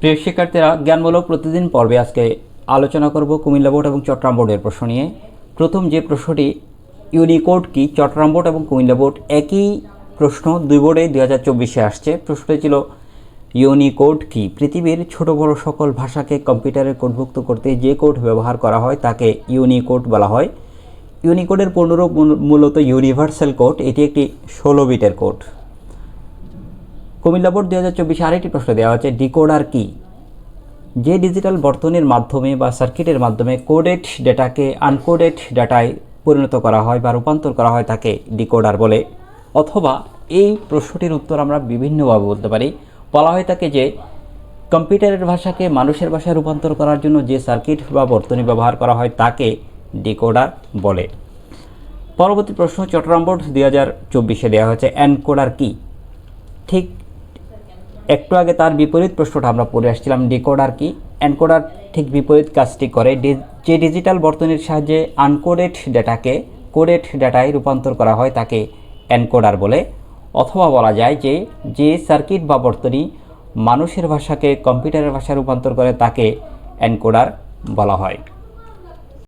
প্রিয় শিক্ষার্থীরা, জ্ঞানমূলক প্রতিদিন পর্বে আজকে আলোচনা করব কুমিল্লা বোর্ড এবং চট্টগ্রাম বোর্ডের প্রশ্ন নিয়ে। প্রথম যে প্রশ্নটি, ইউনিকোড কি? চট্টগ্রাম বোর্ড এবং কুমিল্লা বোর্ড একই প্রশ্ন দুই বোর্ডে দুই হাজার চব্বিশে আসছে। প্রশ্নটি ছিল, ইউনিকোড কি? পৃথিবীর ছোট বড় সকল ভাষাকে কম্পিউটারে কোডভুক্ত করতে যে কোড ব্যবহার করা হয় তাকে ইউনিকোড বলা হয়। ইউনিকোডের পূর্ণরূপ মূলত ইউনিভার্সাল কোড, এটি একটি ষোলো বিটের কোড। কুমিল্লা বোর্ড দুই হাজার চব্বিশে আরেকটি প্রশ্ন দেওয়া হচ্ছে ডিকোডার কি? যে ডিজিটাল বর্তনীর মাধ্যমে বা সার্কিটের মাধ্যমে কোডেড ডেটাকে আনকোডেড ডেটায় পরিণত করা হয় বা রূপান্তর করা হয় তাকে ডিকোডার বলে। অথবা এই প্রশ্নটির উত্তর আমরা বিভিন্নভাবে বলতে পারি। বলা হয় থাকে যে কম্পিউটারের ভাষাকে মানুষের ভাষায় রূপান্তর করার জন্য যে সার্কিট বা বর্তনী ব্যবহার করা হয় তাকে ডিকোডার বলে। পরবর্তী প্রশ্ন চট্টগ্রাম বোর্ড দুই হাজার চব্বিশে দেওয়া হয়েছে অ্যানকোডার কি? ঠিক একটু আগে তার বিপরীত প্রশ্নটা আমরা পড়ে আসছিলাম, ডিকোডার কি? এনকোডার ঠিক বিপরীত কাজটি করে। যে ডিজিটাল বর্তনীর সাহায্যে আনকোডেড ডেটাকে কোডেড ডেটায় রূপান্তর করা হয় তাকে এনকোডার বলে। অথবা বলা যায় যে যে সার্কিট বা বর্তনী মানুষের ভাষাকে কম্পিউটারের ভাষায় রূপান্তর করে তাকে এনকোডার বলা হয়।